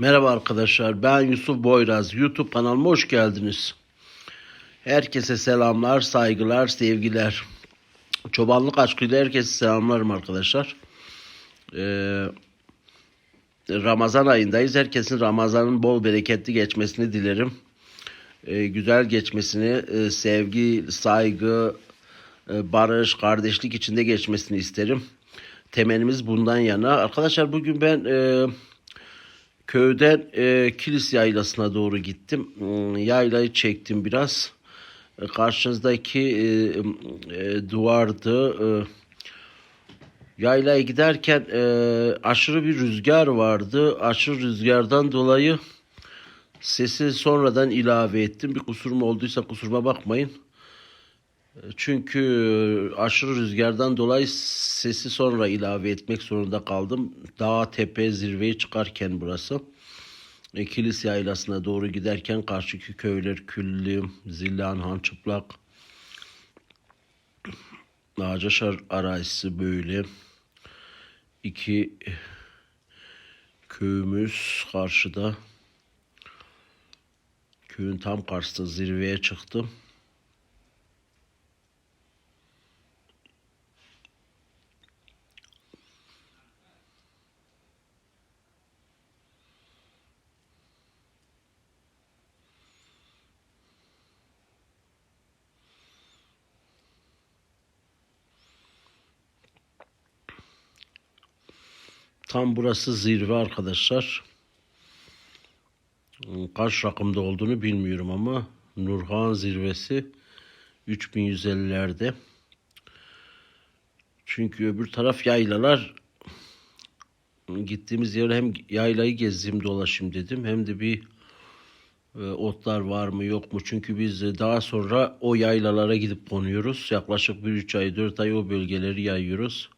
Merhaba arkadaşlar ben Yusuf Boyraz YouTube kanalıma hoş geldiniz. Herkese selamlar, saygılar, sevgiler. Çobanlık aşkıyla herkese selamlarım arkadaşlar. Ee, Ramazan ayındayız. Herkesin Ramazan'ın bol bereketli geçmesini dilerim. Ee, güzel geçmesini, e, sevgi, saygı, e, barış, kardeşlik içinde geçmesini isterim. Temelimiz bundan yana. Arkadaşlar bugün ben e, köyden e, Kilis Yaylası'na doğru gittim. Hmm, Yaylayı çektim biraz. E, karşınızdaki e, e, duvardı. E, yaylaya giderken e, aşırı bir rüzgar vardı. Aşırı rüzgardan dolayı sesi sonradan ilave ettim. Bir kusurum olduysa kusuruma bakmayın. Çünkü aşırı rüzgardan dolayı sesi sonra ilave etmek zorunda kaldım. Dağ, tepe, zirveye çıkarken burası. E, Kilis yaylasına doğru giderken karşıki köyler Küllü, Zillan, Hançıplak, Ağacaşar arazisi böyle. İki köyümüz karşıda. Köyün tam karşısında zirveye çıktım. Tam burası zirve arkadaşlar. Kaç rakımda olduğunu bilmiyorum ama Nurhan zirvesi 3150'lerde. Çünkü öbür taraf yaylalar. Gittiğimiz yere hem yaylayı gezeyim dolaşayım dedim hem de bir e, otlar var mı yok mu? Çünkü biz e, daha sonra o yaylalara gidip konuyoruz. Yaklaşık 1-3 ay 4 ay o bölgeleri yayıyoruz.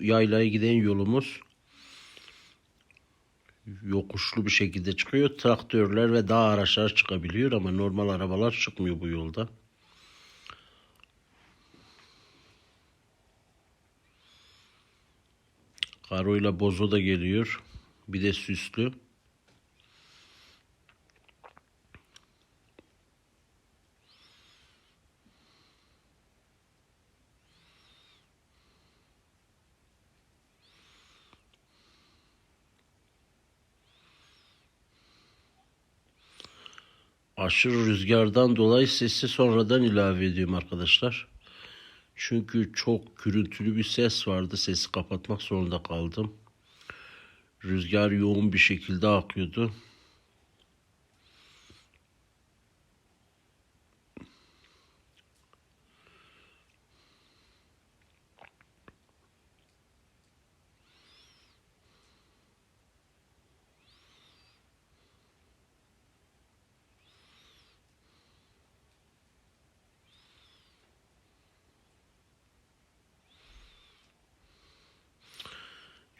Yaylaya giden yolumuz yokuşlu bir şekilde çıkıyor. Traktörler ve dağ araçlar çıkabiliyor ama normal arabalar çıkmıyor bu yolda. Karoyla bozo da geliyor. Bir de süslü. Aşırı rüzgardan dolayı sesi sonradan ilave ediyorum arkadaşlar. Çünkü çok gürültülü bir ses vardı. Sesi kapatmak zorunda kaldım. Rüzgar yoğun bir şekilde akıyordu.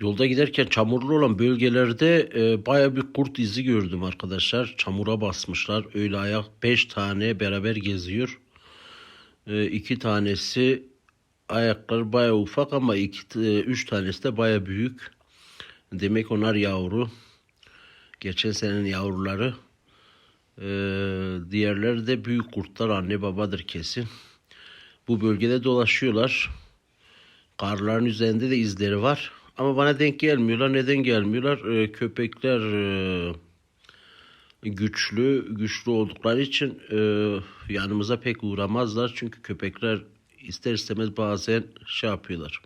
Yolda giderken çamurlu olan bölgelerde e, baya bir kurt izi gördüm arkadaşlar. Çamura basmışlar. Öyle ayak 5 tane beraber geziyor. E, tanesi ayakları baya ufak ama iki, e, üç tanesi de baya büyük. Demek onlar yavru. Geçen senenin yavruları. E, diğerleri de büyük kurtlar anne babadır kesin. Bu bölgede dolaşıyorlar. Karların üzerinde de izleri var. Ama bana denk gelmiyorlar. Neden gelmiyorlar? Ee, köpekler e, güçlü, güçlü oldukları için e, yanımıza pek uğramazlar. Çünkü köpekler ister istemez bazen şey yapıyorlar.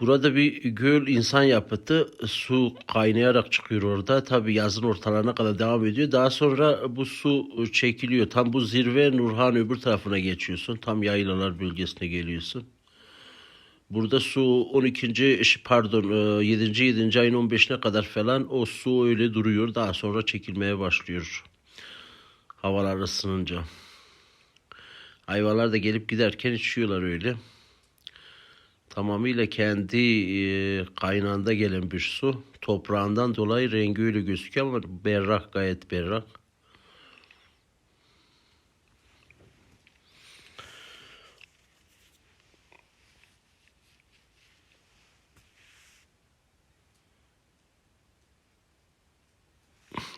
Burada bir göl insan yapıtı. Su kaynayarak çıkıyor orada. Tabi yazın ortalarına kadar devam ediyor. Daha sonra bu su çekiliyor. Tam bu zirve Nurhan öbür tarafına geçiyorsun. Tam yaylalar bölgesine geliyorsun. Burada su 12. pardon 7. 7. ayın 15'ine kadar falan o su öyle duruyor. Daha sonra çekilmeye başlıyor. Havalar ısınınca. Hayvanlar da gelip giderken içiyorlar öyle. Tamamıyla kendi e, kaynağında gelen bir su. Toprağından dolayı rengi öyle gözüküyor ama berrak gayet berrak.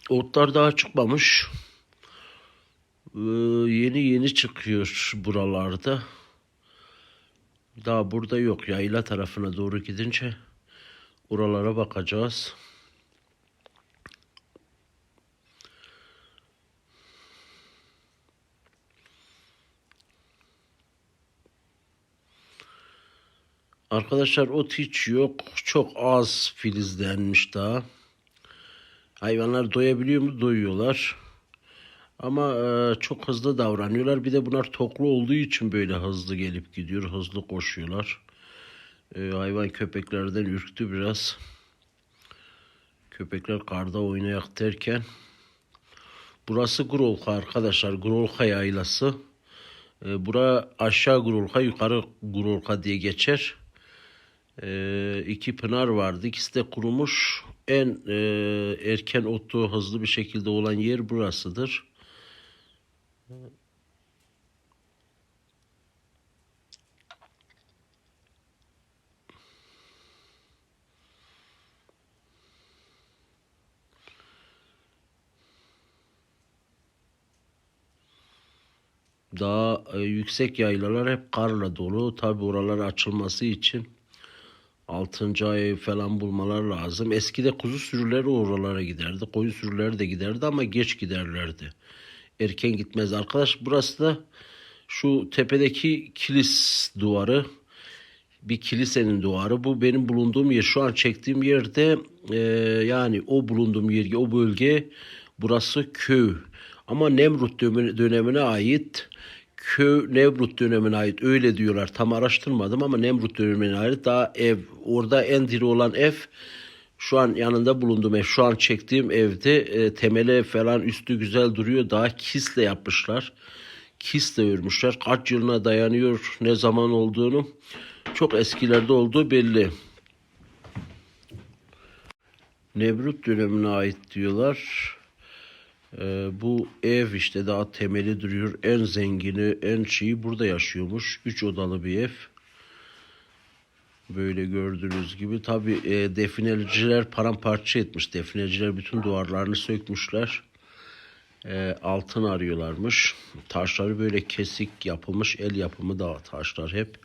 Otlar daha çıkmamış. Ee, yeni yeni çıkıyor buralarda. Daha burada yok. Yayla tarafına doğru gidince oralara bakacağız. Arkadaşlar ot hiç yok. Çok az filizlenmiş daha. Hayvanlar doyabiliyor mu? Doyuyorlar. Ama e, çok hızlı davranıyorlar. Bir de bunlar toklu olduğu için böyle hızlı gelip gidiyor. Hızlı koşuyorlar. E, hayvan köpeklerden ürktü biraz. Köpekler karda oynayak derken. Burası Grolka arkadaşlar. Grolka yaylası. E, bura aşağı Grolka yukarı Grolka diye geçer. E, iki pınar vardı. İkisi de kurumuş. En e, erken otu hızlı bir şekilde olan yer burasıdır. Daha e, yüksek yaylalar hep karla dolu. Tabi oralar açılması için 6. ay falan bulmalar lazım. Eskide kuzu sürüleri oralara giderdi. Koyun sürüleri de giderdi ama geç giderlerdi. Erken gitmez. Arkadaş burası da şu tepedeki kilis duvarı. Bir kilisenin duvarı. Bu benim bulunduğum yer. Şu an çektiğim yerde e, yani o bulunduğum yer, o bölge burası köy. Ama Nemrut dönemine ait köy Nemrut dönemine ait öyle diyorlar. Tam araştırmadım ama Nemrut dönemine ait daha ev orada en diri olan ev şu an yanında bulunduğum ev şu an çektiğim evde e, temeli falan üstü güzel duruyor. Daha kisle yapmışlar. Kisle örmüşler. Kaç yılına dayanıyor ne zaman olduğunu çok eskilerde olduğu belli. Nemrut dönemine ait diyorlar. Ee, bu ev işte daha temeli duruyor. En zengini, en şeyi burada yaşıyormuş. Üç odalı bir ev. Böyle gördüğünüz gibi. Tabi e, defineciler paramparça etmiş. Defineciler bütün duvarlarını sökmüşler. E, altın arıyorlarmış. Taşları böyle kesik yapılmış. El yapımı da taşlar hep.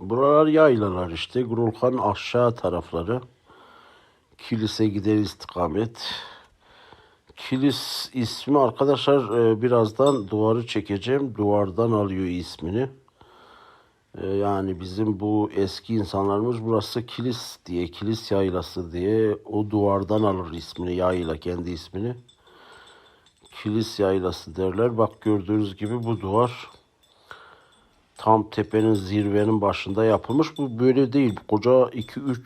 Buralar yaylalar işte. Gurulkan aşağı tarafları. Kilise giden istikamet. Kilis ismi arkadaşlar e, birazdan duvarı çekeceğim. Duvardan alıyor ismini. E, yani bizim bu eski insanlarımız burası kilis diye, kilis yaylası diye o duvardan alır ismini, yayla kendi ismini. Kilis yaylası derler. Bak gördüğünüz gibi bu duvar tam tepenin zirvenin başında yapılmış. Bu böyle değil. Koca 2-3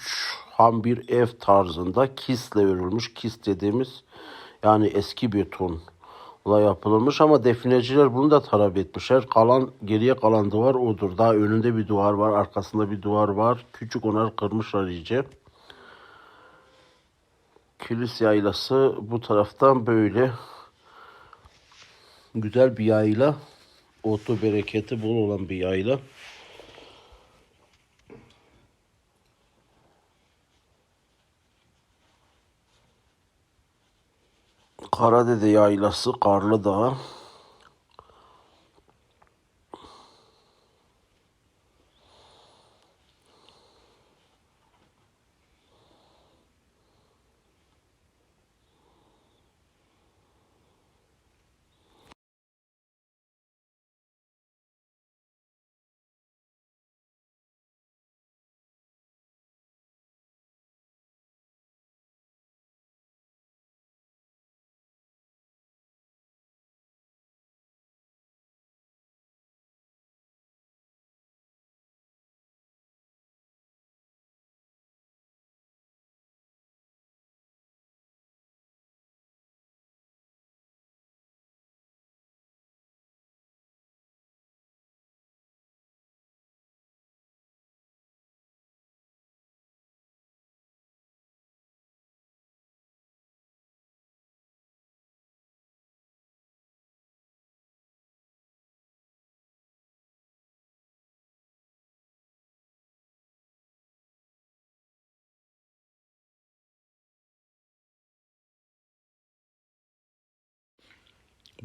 ham bir ev tarzında kisle örülmüş. Kis dediğimiz yani eski betonla yapılmış ama defineciler bunu da talep etmişler. Kalan geriye kalan duvar odur. Daha önünde bir duvar var, arkasında bir duvar var. Küçük onlar kırmışlar iyice. Kilis yaylası bu taraftan böyle güzel bir yayla otu bereketi bol olan bir yayla. Karadede yaylası Karlı Dağ.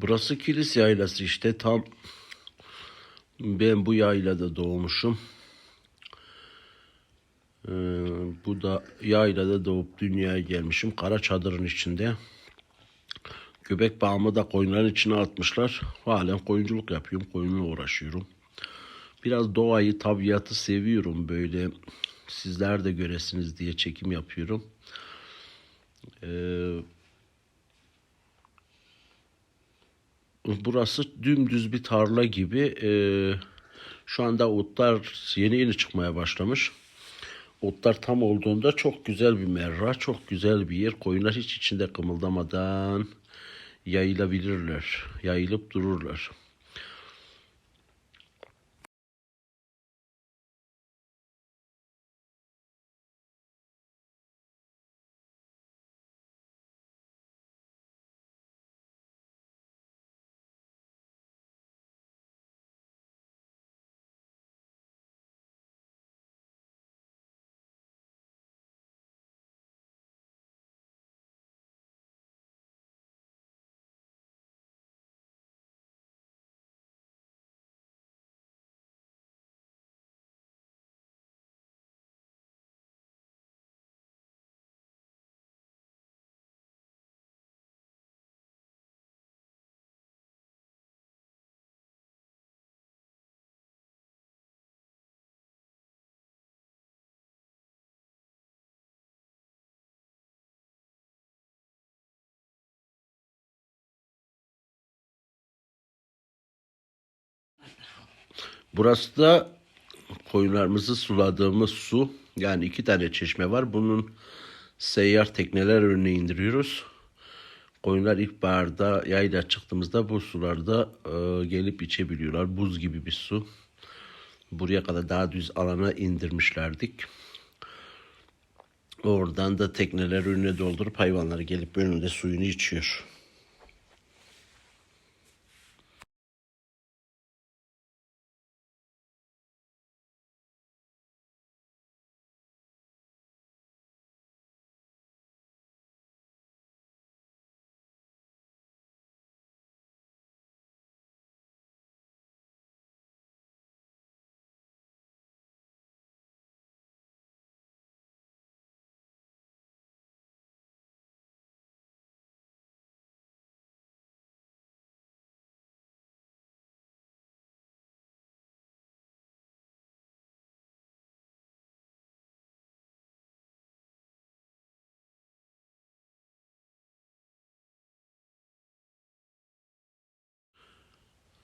Burası Kilis Yaylası işte tam ben bu yaylada doğmuşum. Ee, bu da yaylada doğup dünyaya gelmişim. Kara çadırın içinde. Göbek bağımı da koyunların içine atmışlar. Halen koyunculuk yapıyorum. Koyunla uğraşıyorum. Biraz doğayı, tabiatı seviyorum. Böyle sizler de göresiniz diye çekim yapıyorum. Ee, burası dümdüz bir tarla gibi. Ee, şu anda otlar yeni yeni çıkmaya başlamış. Otlar tam olduğunda çok güzel bir merra, çok güzel bir yer. Koyunlar hiç içinde kımıldamadan yayılabilirler, yayılıp dururlar. Burası da koyunlarımızı suladığımız su. Yani iki tane çeşme var. Bunun seyyar tekneler önüne indiriyoruz. Koyunlar ilkbaharda yayla çıktığımızda bu sularda e, gelip içebiliyorlar. Buz gibi bir su. Buraya kadar daha düz alana indirmişlerdik. Oradan da tekneler önüne doldurup hayvanlar gelip önünde suyunu içiyor.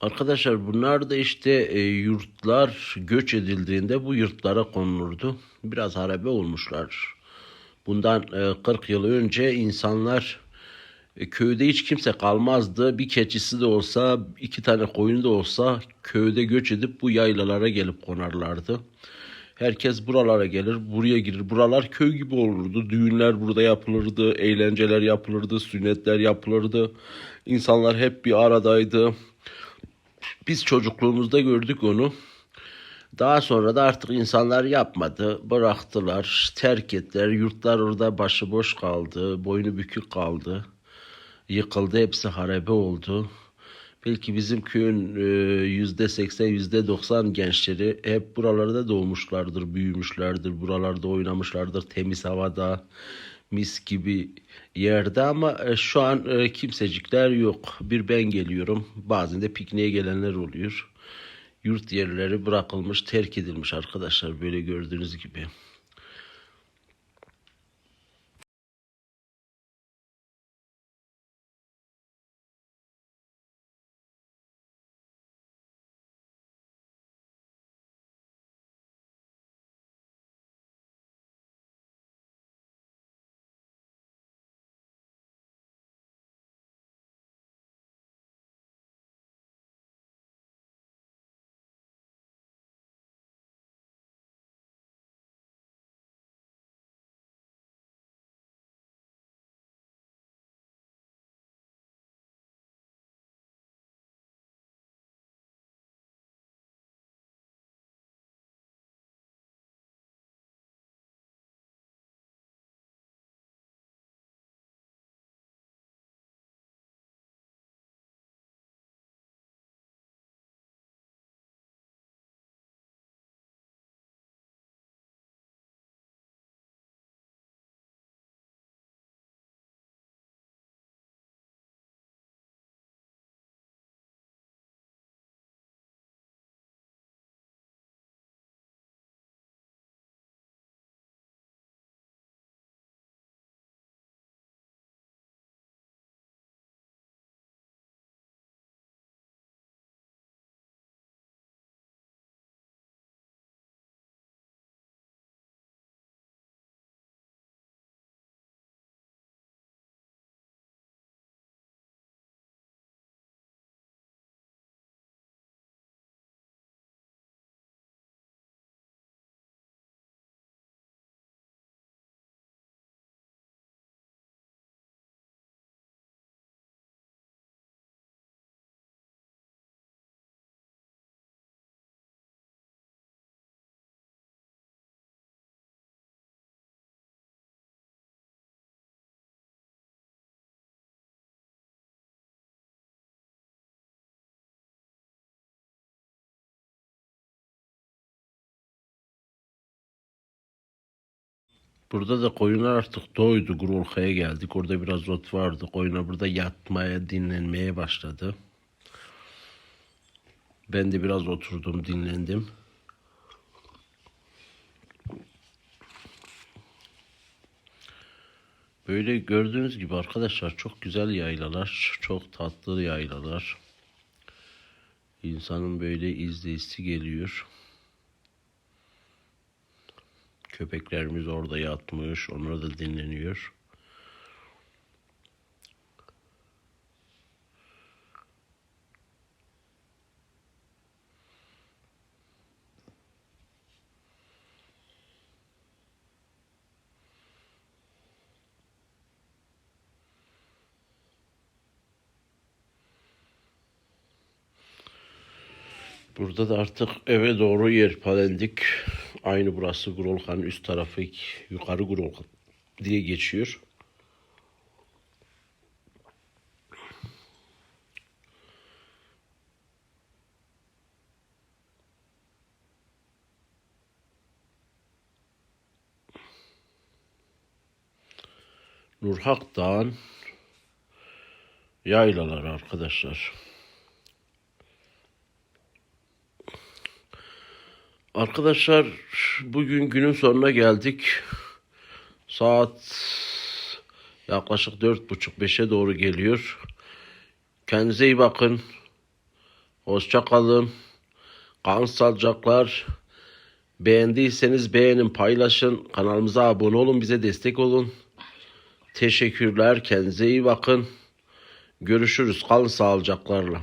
Arkadaşlar bunlar da işte e, yurtlar göç edildiğinde bu yurtlara konulurdu. Biraz harabe olmuşlar. Bundan e, 40 yıl önce insanlar e, köyde hiç kimse kalmazdı. Bir keçisi de olsa, iki tane koyun da olsa köyde göç edip bu yaylalara gelip konarlardı. Herkes buralara gelir, buraya girir. Buralar köy gibi olurdu. Düğünler burada yapılırdı, eğlenceler yapılırdı, sünnetler yapılırdı. İnsanlar hep bir aradaydı. Biz çocukluğumuzda gördük onu. Daha sonra da artık insanlar yapmadı, bıraktılar, terk ettiler. Yurtlar orada başıboş kaldı, boynu bükük kaldı. Yıkıldı, hepsi harabe oldu. Belki bizim köyün e, yüzde seksen, yüzde doksan gençleri hep buralarda doğmuşlardır, büyümüşlerdir, buralarda oynamışlardır, temiz havada, mis gibi yerde ama e, şu an e, kimsecikler yok. Bir ben geliyorum, bazen de pikniğe gelenler oluyor. Yurt yerleri bırakılmış, terk edilmiş arkadaşlar böyle gördüğünüz gibi. Burada da koyunlar artık doydu. Gurulkaya geldik. Orada biraz ot vardı. Koyunlar burada yatmaya, dinlenmeye başladı. Ben de biraz oturdum, dinlendim. Böyle gördüğünüz gibi arkadaşlar çok güzel yaylalar, çok tatlı yaylalar. İnsanın böyle izleyisi geliyor. Köpeklerimiz orada yatmış, onlar da dinleniyor. Burada da artık eve doğru yerpalendik. Aynı burası Gurulkan'ın üst tarafı yukarı Gurulkan diye geçiyor. Nurhak Dağı'nın yaylaları arkadaşlar. Arkadaşlar bugün günün sonuna geldik. Saat yaklaşık dört buçuk beşe doğru geliyor. Kendinize iyi bakın. Hoşça kalın. Kan sağlıcaklar. Beğendiyseniz beğenin, paylaşın. Kanalımıza abone olun, bize destek olun. Teşekkürler. Kendinize iyi bakın. Görüşürüz. Kalın sağlıcaklarla.